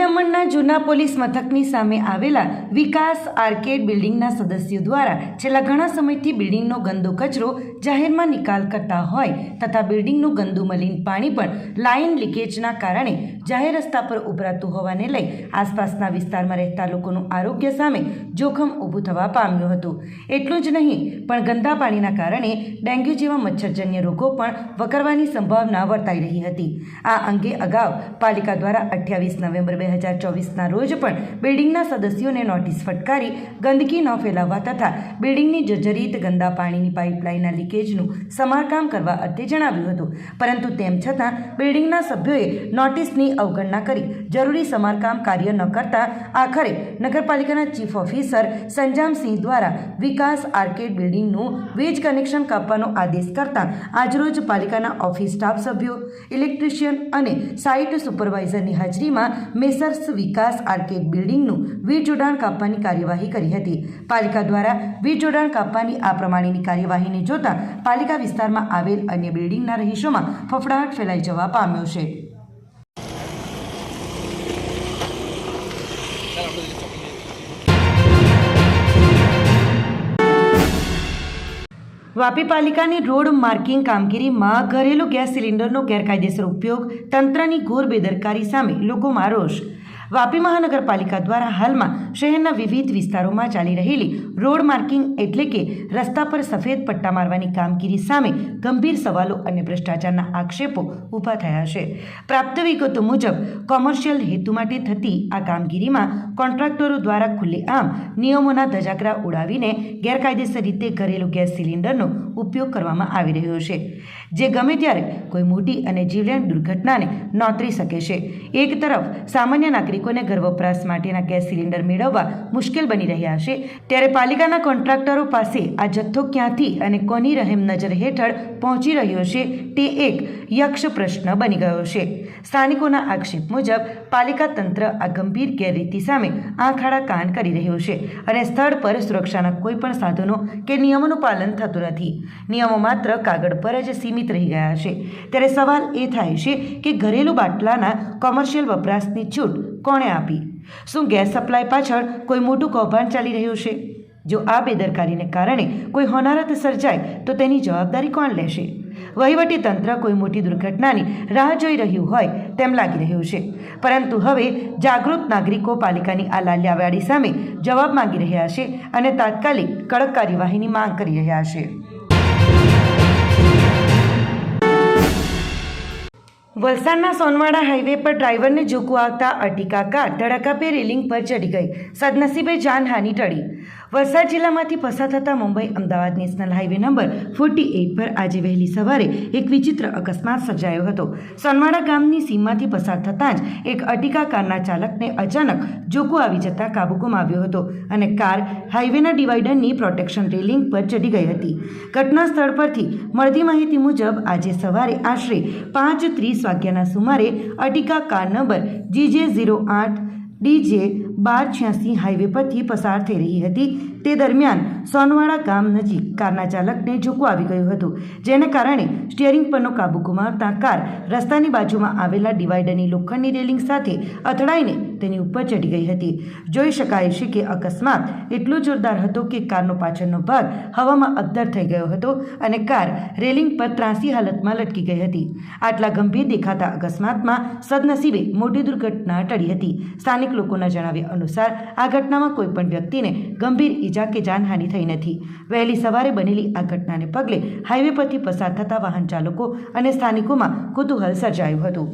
દમણના જૂના પોલીસ મથકની સામે આવેલા વિકાસ આર્કેડ બિલ્ડિંગના સદસ્યો દ્વારા છેલ્લા ઘણા સમયથી બિલ્ડિંગનો ગંદો કચરો જાહેરમાં નિકાલ કરતા હોય તથા બિલ્ડિંગનું ગંદુ મલિન પાણી પણ લાઇન લીકેજના કારણે જાહેર રસ્તા પર ઉભરાતું હોવાને લઈ આસપાસના વિસ્તારમાં રહેતા લોકોનું આરોગ્ય સામે જોખમ ઊભું થવા પામ્યું હતું. એટલું જ નહીં, પણ ગંદા પાણીના કારણે ડેન્ગ્યુ જેવા મચ્છરજન્ય રોગો પણ વકરવાની સંભાવના વર્તાઈ રહી હતી. આ અંગે અગાઉ પાલિકા દ્વારા અઠ્યાવીસ નવેમ્બર બે હજાર ચોવીસના રોજ પણ બિલ્ડિંગના સદસ્યોને નોટિસ ફટકારી ગંદકી ન ફેલાવવા તથા બિલ્ડિંગની જર્જરિત ગંદા પાણીની પાઇપલાઇનના લીકેજનું સમારકામ કરવા અર્થે જણાવ્યું હતું. પરંતુ તેમ છતાં, બિલ્ડિંગના સભ્યોએ નોટિસની અવગણના કરી જરૂરી સમારકામ કાર્ય ન કરતા આખરે નગરપાલિકાના ચીફ ઓફિસર સંજામસિંહ દ્વારા વિકાસ આર્કેડ બિલ્ડિંગનું વીજ કનેક્શન કાપવાનો આદેશ કરતા આજરોજ પાલિકાના ઓફિસ સ્ટાફ સભ્યો, ઇલેક્ટ્રિશિયન અને સાઇટ સુપરવાઇઝરની હાજરીમાં મેસર્સ વિકાસ આર્કેડ બિલ્ડિંગનું વીજ જોડાણ કાપવાની કાર્યવાહી કરી હતી. પાલિકા દ્વારા વીજ જોડાણ કાપવાની આ પ્રમાણેની કાર્યવાહીને જોતા પાલિકા વિસ્તારમાં આવેલ અન્ય બિલ્ડિંગના રહીશોમાં ફફડાટ ફેલાઈ જવા પામ્યો છે. વાપી પાલિકાની રોડ માર્કિંગ કામગીરીમાં ઘરેલું ગેસ સિલિન્ડરનો ગેરકાયદેસર ઉપયોગ તંત્રની ઘોર બેદરકારી સામે લોકોમાં રોષ. વાપી મહાનગરપાલિકા દ્વારા હાલમાં શહેરના વિવિધ વિસ્તારોમાં ચાલી રહેલી રોડ માર્કિંગ એટલે કે રસ્તા પર સફેદ પટ્ટા મારવાની કામગીરી સામે ગંભીર સવાલો અને ભ્રષ્ટાચારના આક્ષેપો ઊભા થયા છે. પ્રાપ્ત વિગતો મુજબ, કોમર્શિયલ હેતુ માટે થતી આ કામગીરીમાં કોન્ટ્રાક્ટરો દ્વારા ખુલ્લેઆમ નિયમોના ધજાગરા ઉડાવીને ગેરકાયદેસર રીતે ઘરેલું ગેસ સિલિન્ડરનો ઉપયોગ કરવામાં આવી રહ્યો છે. જે ગમે ત્યારે કોઈ મોટી અને જીવલેણ દુર્ઘટનાને નોતરી શકે છે. એક તરફ, સામાન્ય નાગરિકોને ઘર વપરાશ માટેના ગેસ સિલિન્ડર મેળવવા મુશ્કેલ બની રહ્યા છે, ત્યારે પાલિકાના કોન્ટ્રાક્ટરો પાસે આ જથ્થો ક્યાંથી અને કોની રહેમ નજર હેઠળ પહોંચી રહ્યો છે, તે એક યક્ષ પ્રશ્ન બની ગયો છે. સ્થાનિકોના આક્ષેપ મુજબ, પાલિકા તંત્ર આ ગંભીર ગેરરીતિ સામે આંખડા કાન કરી રહ્યું છે અને સ્થળ પર સુરક્ષાના કોઈ પણ સાધનો કે નિયમોનું પાલન થતું નથી. નિયમો માત્ર કાગળ પર જ સીમિત રહી ગયા છે ત્યારે સવાલ એ થાય છે કે ઘરેલું બાટલાના કોમર્શિયલ વપરાશની છૂટ કોણે આપી? શું ગેસ સપ્લાય પાછળ કોઈ મોટું કૌભાંડ ચાલી રહ્યું છે? જો આ બેદરકારીને કારણે કોઈ હોનારત સર્જાય, તો તેની જવાબદારી કોણ લેશે? વહીવટી તંત્ર કોઈ મોટી દુર્ઘટનાની રાહ જોઈ રહ્યું હોય તેમ લાગી રહ્યું છે. પરંતુ હવે જાગૃત નાગરિકો પાલિકાની આ લાલ્યાવાડી સામે જવાબ માંગી રહ્યા છે અને તાત્કાલિક કડક કાર્યવાહીની માંગ કરી રહ્યા છે. વલસાડના સોનવાડા હાઈવે પર ડ્રાઈવરને ઝૂકવું આવતા અર્ટિકા કાર ધડાકાભેર રેલિંગ પર ચડી ગઈ. સદનસીબે જાનહાની ટળી. વલસાડ જિલ્લામાંથી પસાર થતા Mumbai Ahmedabad national highway number forty eight પર આજે વહેલી સવારે એક વિચિત્ર અકસ્માત સર્જાયો હતો. સોનવાડા ગામની સીમમાંથી પસાર થતાં જ એક અર્ટિકા કારના ચાલકને અચાનક ઝૂકવું આવી જતાં કાબુ ગુમાવ્યો હતો અને કાર હાઈવેના ડિવાઈડરની પ્રોટેક્શન રેલિંગ પર ચડી ગઈ હતી. ઘટના સ્થળ પરથી મળતી માહિતી મુજબ આજે સવારે આશરે પાંચ ત્રીસ વાગ્યાના સુમારે Ertiga car number GJ zero આઠ ડીજે બાર છ્યાસી હાઈવે પરથી પસાર થઈ રહી હતી. તે દરમિયાન સોનવાડા ગામ નજીક કારના ચાલકને ઝોકું આવી ગયું હતું, જેને કારણે સ્ટિયરિંગ પરનો કાબુ ગુમાવતા કાર રસ્તાની બાજુમાં આવેલા ડિવાઈડરની લોખંડની રેલિંગ સાથે અથડાઈને તેની ઉપર ચડી ગઈ હતી. જોઈ શકાય છે કે અકસ્માત એટલો જોરદાર હતો કે કારનો પાછળનો ભાગ હવામાં અદ્ધર થઈ ગયો હતો અને કાર રેલિંગ પર ત્રાસી હાલતમાં લટકી ગઈ હતી. આટલા ગંભીર દેખાતા અકસ્માતમાં સદનસીબે મોટી દુર્ઘટના ટળી હતી. સ્થાનિક લોકોના જણાવ્યા અનુસાર આ ઘટનામાં કોઈપણ વ્યક્તિને ગંભીર ઈજા કે જાનહાનિ થઈ નથી. વહેલી સવારે બનેલી આ ઘટનાને પગલે હાઈવે પરથી પસાર થતા વાહન ચાલકો અને સ્થાનિકોમાં કુતૂહલ સર્જાયું હતું.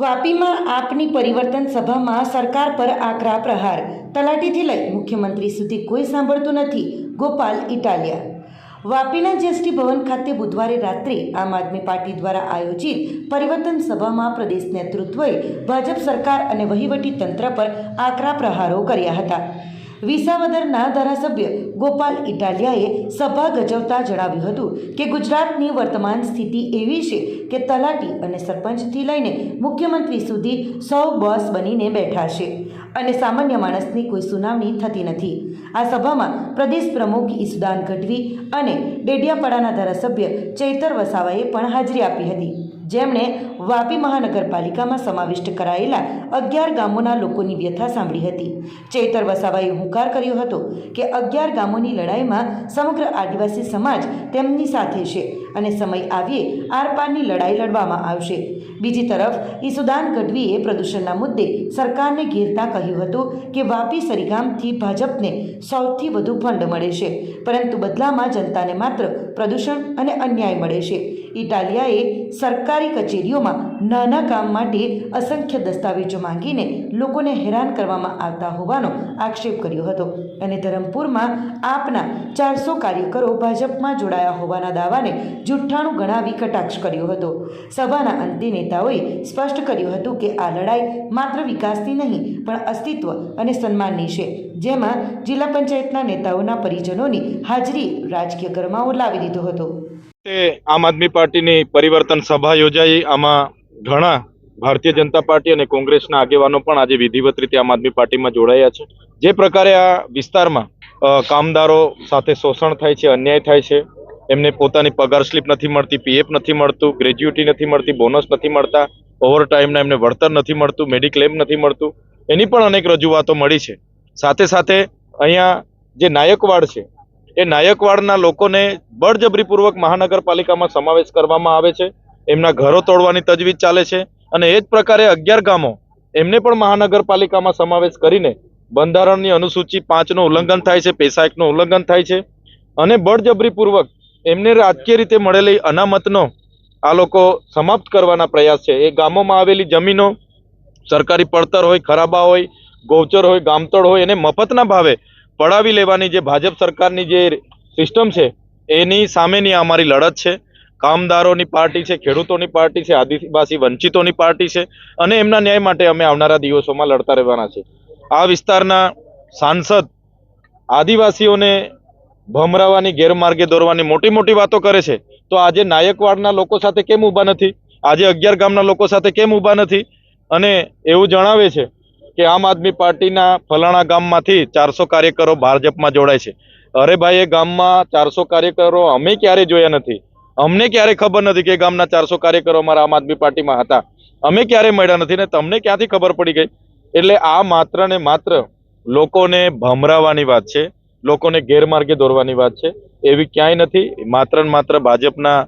વાપીમાં આપની પરિવર્તન સભામાં સરકાર પર આકરા પ્રહાર. તલાટીથી લઈ મુખ્યમંત્રી સુધી કોઈ સાંભળતું નથી. ગોપાલ ઇટાલિયા. વાપીના જીએસટી ભવન ખાતે બુધવારે રાત્રે આમ આદમી પાર્ટી દ્વારા આયોજિત પરિવર્તન સભામાં પ્રદેશ નેતૃત્વએ ભાજપ સરકાર અને વહીવટી તંત્ર પર આકરા પ્રહારો કર્યા હતા. વિસાવદરના ધારાસભ્ય ગોપાલ ઇટાલિયાએ સભા ગજવતા જણાવ્યું હતું કે ગુજરાતની વર્તમાન સ્થિતિ એવી છે કે તલાટી અને સરપંચથી લઈને મુખ્યમંત્રી સુધી સૌ બોસ બનીને બેઠા છે. અને સામાન્ય માણસની કોઈ સુનાવણી થતી નથી. આ સભામાં પ્રદેશ પ્રમુખ ઈસુદાન ગઢવી અને ડેડિયાપાડાના ધારાસભ્ય ચૈતર વસાવાએ પણ હાજરી આપી હતી. જેમણે વાપી મહાનગરપાલિકામાં સમાવિષ્ટ કરાયેલા અગિયાર ગામોના લોકોની વ્યથા સાંભળી હતી. ચૈતર વસાવાએ હુંકાર કર્યો હતો કે અગિયાર ગામોની લડાઈમાં સમગ્ર આદિવાસી સમાજ તેમની સાથે છે અને સમય આવીએ આરપારની લડાઈ લડવામાં આવશે. બીજી તરફ, ઈસુદાન ગઢવીએ પ્રદૂષણના મુદ્દે સરકારને ઘેરતા કહ્યું હતું કે વાપી સરીગામથી ભાજપને સૌથી વધુ ફંડ મળે છે, પરંતુ બદલામાં જનતાને માત્ર પ્રદૂષણ અને અન્યાય મળે છે. ઇટાલિયાએ સરકારી કચેરીઓમાં નાના કામ માટે અસંખ્ય દસ્તાવેજો માંગીને લોકોને હેરાન કરવામાં આવતા હોવાનો આક્ષેપ કર્યો હતો અને ધરમપુરમાં આપના ચારસો કાર્યકરો ભાજપમાં જોડાયા હોવાના દાવાને જુઠ્ઠાણું ગણાવી કટાક્ષ કર્યો હતો. સભાના અંતે નેતાઓએ સ્પષ્ટ કર્યું હતું કે આ લડાઈ માત્ર વિકાસની નહીં, પણ અસ્તિત્વ અને સન્માનની છે, જેમાં જિલ્લા પંચાયતના નેતાઓના પરિજનોની હાજરી રાજકીય ગરમાવો લાવી દીધો હતો. આમ આદમી પાર્ટીની પરિવર્તન સભા યોજાઈ, આમાં ઘણા ભારતીય જનતા પાર્ટી અને કોંગ્રેસના આગેવાનો પણ આજે વિધિવત રીતે આમ આદમી પાર્ટીમાં જોડાયા છે. જે પ્રકારે આ વિસ્તારમાં કામદારો સાથે શોષણ થાય છે, અન્યાય થાય છે એમને પોતાની પગાર સ્લીપ નથી મળતી પીએફ નથી મળતું ગ્રેજ્યુટી નથી મળતી બોનસ નથી મળતા ઓવરટાઈમના એમને વળતર નથી મળતું મેડિક્લેમ નથી મળતું. એની પણ અનેક રજૂઆતો મળી છે. સાથે સાથે અહીંયા જે નાયકવાડ છે, એ નાયકવાડના લોકોને બળજબરીપૂર્વક મહાનગરપાલિકામાં સમાવેશ કરવામાં આવે છે. એમના ઘરો તોડવાની તજવીજ ચાલે છે અને એ જ પ્રકારે અગિયાર ગામો એમને પણ મહાનગરપાલિકામાં સમાવેશ કરીને બંધારણની અનુસૂચિ પાંચનું ઉલ્લંઘન થાય છે, પેસા એકનું ઉલ્લંઘન થાય છે અને બળજબરીપૂર્વક એમને રાજકીય રીતે મળેલી અનામતનો આ લોકો સમાપ્ત કરવાના પ્રયાસ છે. એ ગામોમાં આવેલી જમીનો, સરકારી પડતર હોય, ખરાબા હોય, ગૌચર હોય ગામતળ હોય, એને મફતના ભાવે પડાવી લેવાની જે ભાજપ સરકારની જે સિસ્ટમ છે, એની સામેની અમારી લડત છે. કામદારોની પાર્ટી છે, ખેડૂતોની પાર્ટી છે, આદિવાસી વંચિતોની પાર્ટી છે અને એમના ન્યાય માટે અમે આવનારા દિવસોમાં લડતા રહેવાના છે. આ વિસ્તારના સાંસદ આદિવાસીઓને ભમરાવાની ગેરમાર્ગે દોરવાની મોટી મોટી વાતો કરે છે. તો આજે નાયકવાડના લોકો સાથે કેમ ઊભા નથી? આજે અગિયાર ગામના લોકો સાથે કેમ ઊભા નથી? અને એવું જણાવે છે કે આમ આદમી પાર્ટીના ફલાણા ગામમાંથી ચારસો કાર્યકરો ભાજપમાં જોડાય છે. અરે ભાઈ, એ ગામમાં ચારસો કાર્યકરો અમે ક્યારે જોયા નથી? અમને ક્યારે ખબર નથી કે ગામના ચારસો કાર્યકરો અમારા આમ આદમી પાર્ટીમાં હતા? અમે ક્યારે મળ્યા નથી ને તમને ક્યાંથી ખબર પડી ગઈ? એટલે આ માત્ર ને માત્ર લોકોને ભમરાવાની વાત છે. લોકોને ગેરમાર્ગે દોરવાની વાત છે. એવી ક્યાંય નથી. માત્ર ને માત્ર ભાજપના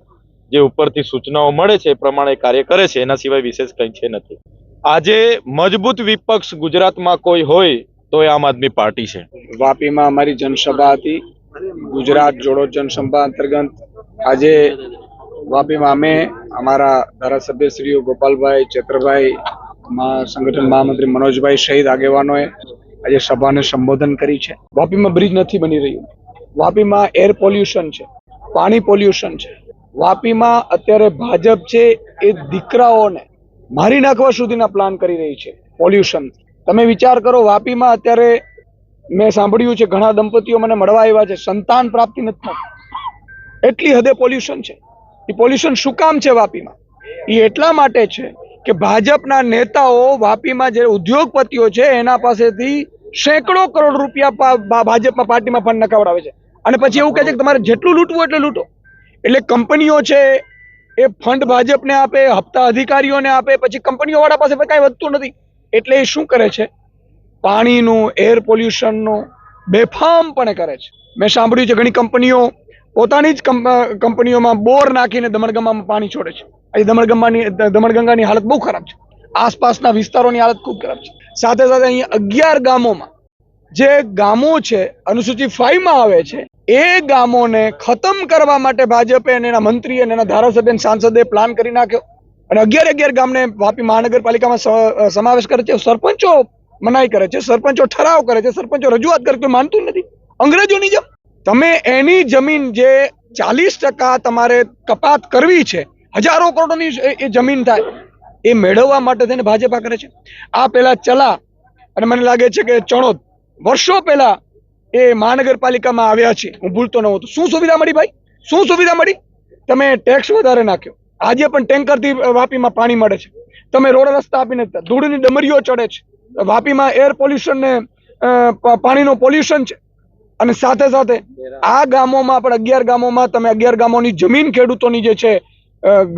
જે ઉપરથી સૂચનાઓ મળે છે એ પ્રમાણે કાર્ય કરે છે. એના સિવાય વિશેષ કંઈ છે નથી. આજે મજબૂત વિપક્ષ ગુજરાતમાં કોઈ હોય તો એ આમ આદમી પાર્ટી છે. વાપીમાં અમારી જનસભા હતી. ગુજરાત જોડો જનસભા અંતર્ગત આજે વાપીમાં અમે અમારા ધારાસભ્ય શ્રીઓ ગોપાલભાઈ ચેત્રભાઈ સંગઠન મહામંત્રી મનોજભાઈ સહિત આગેવાનોએ આજે સભાને સંબોધન કરી છે. વાપીમાં બ્રિજ નથી બની રહ્યું. વાપીમાં એર પોલ્યુશન છે, પાણી પોલ્યુશન છે. વાપીમાં અત્યારે ભાજપ છે એ દીકરાઓને મારી નાખવા સુધીના પ્લાન કરી રહી છે પોલ્યુશન તમે વિચાર કરો, વાપીમાં અત્યારે મેં સાંભળ્યું છે, ઘણા દંપતીઓ મને મળવા આવ્યા છે, સંતાન પ્રાપ્તિ નથી થતી. એટલી હદે પોલ્યુશન છે. એ પોલ્યુશન શું કામ છે વાપીમાં? એ એટલા માટે છે કે ભાજપના નેતાઓ વાપીમાં જે ઉદ્યોગપતિઓ છે, એના પાસેથી સેંકડો કરોડ રૂપિયા ભાજપમાં પાર્ટીમાં ફંડ નકાવડાવે છે. અને પછી એવું કહે છે કે તમારે જેટલું લૂંટવું એટલું લૂંટો. એટલે કંપનીઓ છે, એ ફંડ ભાજપને આપે, હપ્તા અધિકારીઓને આપે, પછી કંપનીઓવાળા પાસે કાંઈ વધતું નથી. એટલે એ શું કરે છે? પાણીનું, એર પોલ્યુશનનું બેફામપણે કરે છે. મેં સાંભળ્યું છે, ઘણી કંપનીઓ પોતાની જ કંપનીઓમાં બોર નાખીને દમણગંગામાં પાણી છોડે છે. આજે દમણગંગાની દમણગંગાની હાલત બહુ ખરાબ છે. આસપાસના વિસ્તારોની હાલત ખૂબ ખરાબ છે. સાથે સાથે અહીંયા અગિયાર ગામોમાં જે ગામો છે, અનુસૂચિત ફાઈવમાં આવે છે, એ ગામોને ખતમ કરવા માટે ભાજપે અને એના મંત્રી અને એના ધારાસભ્ય અને સાંસદે પ્લાન કરી નાખ્યો. અને અગિયાર અગિયાર ગામને વાપી મહાનગરપાલિકામાં સમાવેશ કરે છે. સરપંચો મનાઈ કરે છે, સરપંચો ઠરાવ કરે છે, સરપંચો રજૂઆત કરે કોઈ માનતું નથી. અંગ્રેજોની જેમ તમે એની જમીન જે ચાલીસ ટકા તમારે કપાત કરવી છે હજારો કરોડોની એ- જમીન થાય એ મેળવવા માટે થઈને ભાજપા કરે છે. આ પેલા ચલા અને મને લાગે છે કે ચણોદ વર્ષો પહેલા એ મહાનગરપાલિકામાં આવ્યા છે. હું ભૂલતો ન હોઉં તો. શું સુવિધા મળી ભાઈ? શું સુવિધા મળી? તમે ટેક્સ વધારે નાખ્યો. આજે પણ ટેન્કરથી વાપીમાં પાણી મળે છે. તમે રોડ રસ્તા આપીને ધૂળની ડમરીઓ ચડે છે. વાપીમાં એર પોલ્યુશન ને અ, પાણીનું પોલ્યુશન છે. અને સાથે સાથે આ ગામોમાં પણ અગિયાર ગામોમાં તમે અગિયાર ગામોની જમીન ખેડૂતોની જે છે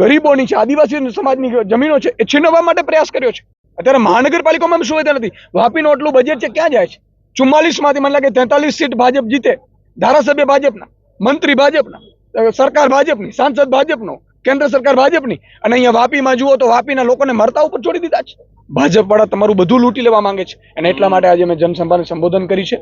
ગરીબોની છે આદિવાસી સમાજની જમીનો છે એ છીનવવા માટે પ્રયાસ કર્યો છે. અત્યારે મહાનગરપાલિકામાં સુવિધા નથી. વાપીનું આટલું બજેટ છે ક્યાં જાય છે? ચુમ્માલીસમાંથી મને લાગે તેતાલીસ સીટ ભાજપ જીતે. ધારાસભ્ય ભાજપના મંત્રી ભાજપના સરકાર ભાજપની સાંસદ ભાજપનો કેન્દ્ર સરકાર ભાજપની. અને અહીંયા વાપીમાં જુઓ તો વાપીના લોકોને મરતા ઉપર છોડી દીધા છે. ભાજપ વાળા તમારું બધું લૂંટી લેવા માંગે છે. અને એટલા માટે આજે મેં જનસભાને સંબોધન કરી છે.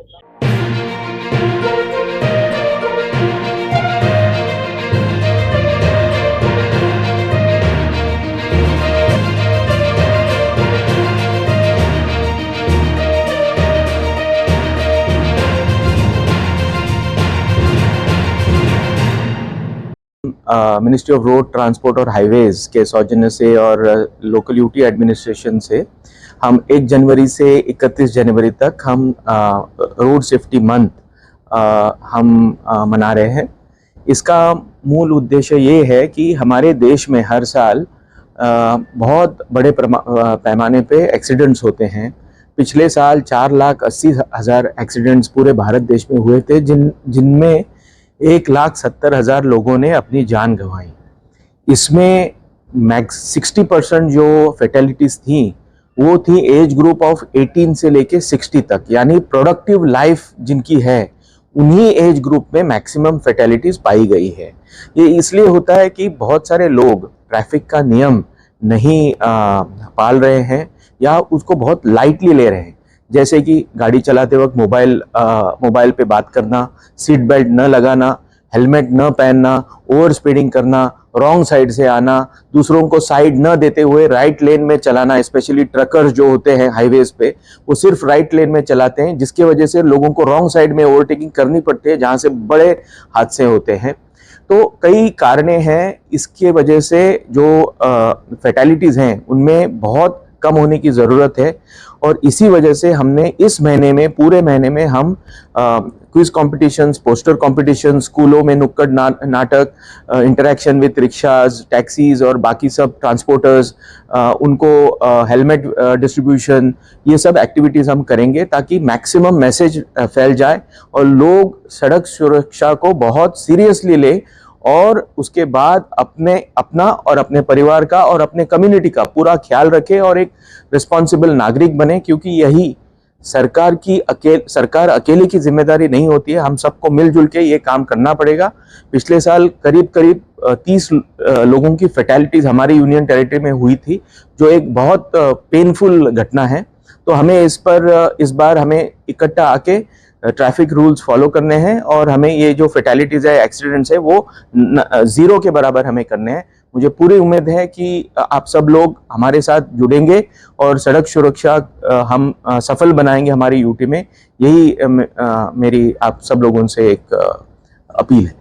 मिनिस्ट्री ऑफ़ रोड ट्रांसपोर्ट और हाईवेज के सौजन्य से और लोकल यूटी एडमिनिस्ट्रेशन से हम 1 जनवरी से 31 जनवरी तक हम रोड सेफ्टी मंथ हम अ, मना रहे हैं। इसका मूल उद्देश्य ये है कि हमारे देश में हर साल अ, बहुत बड़े पैमाने पे एक्सीडेंट्स होते हैं। पिछले साल चार लाख अस्सी हज़ार एक्सीडेंट्स पूरे भारत देश में हुए थे जिन जिनमें एक लाख सत्तर हज़ार लोगों ने अपनी जान गंवाई। इसमें मैक्स सिक्सटी परसेंट जो फेटेलिटीज थी वो थी एज ग्रुप ऑफ़ 18 से लेके 60 तक यानी प्रोडक्टिव लाइफ जिनकी है उन्हीं एज ग्रुप में मैक्सिमम फेटेलिटीज पाई गई है। ये इसलिए होता है कि बहुत सारे लोग ट्रैफ़िक का नियम नहीं आ, पाल रहे हैं या उसको बहुत लाइटली ले रहे हैं। जैसे कि गाड़ी चलाते वक्त मोबाइल मोबाइल पे बात करना, सीट बेल्ट न लगाना, हेलमेट न पहनना, ओवर स्पीडिंग करना, रॉन्ग साइड से आना, दूसरों को साइड न देते हुए राइट लेन में चलाना, स्पेशली ट्रकर्स जो होते हैं हाईवेज पे, वो सिर्फ़ राइट लेन में चलाते हैं, जिसकी वजह से लोगों को रॉन्ग साइड में ओवरटेकिंग करनी पड़ती है, जहाँ से बड़े हादसे होते हैं। तो कई कारणे हैं, इसके वजह से जो फैटेलिटीज़ हैं, उनमें बहुत कम होने की ज़रूरत है। और इसी वजह से हमने इस महीने में पूरे महीने में हम क्विज कॉम्पिटिशन्स पोस्टर कॉम्पिटिशन स्कूलों में नुक्कड़ ना, नाटक इंटरेक्शन विथ रिक्शाज टैक्सीज और बाकी सब ट्रांसपोर्टर्स उनको हेलमेट डिस्ट्रीब्यूशन ये सब एक्टिविटीज़ हम करेंगे ताकि मैक्सिमम मैसेज फैल जाए और लोग सड़क सुरक्षा को बहुत सीरियसली ले और उसके बाद अपने, अपना और अपने परिवार का और अपने कम्युनिटी का पूरा ख्याल रखे और एक रिस्पॉन्सिबल नागरिक बने, क्योंकि यही सरकार की अकेले, सरकार अकेले की ज़िम्मेदारी नहीं होती है। हम सबको मिलजुल के ये काम करना पड़ेगा। पिछले साल करीब करीब तीस लोगों की फैटेलिटीज हमारी यूनियन टेरिटरी में हुई थी, जो एक बहुत पेनफुल घटना है। तो हमें इस पर इस बार हमें इकट्ठा आके ट्रैफ़िक रूल्स फॉलो करने हैं और हमें ये जो फेटेलिटीज है एक्सीडेंट्स है, वो ज़ीरो के बराबर हमें करने हैं। मुझे पूरी उम्मीद है कि आप सब लोग हमारे साथ जुड़ेंगे और सड़क सुरक्षा हम सफल बनाएँगे हमारी यूटी में। यही मेरी आप सब लोगों से एक अपील है।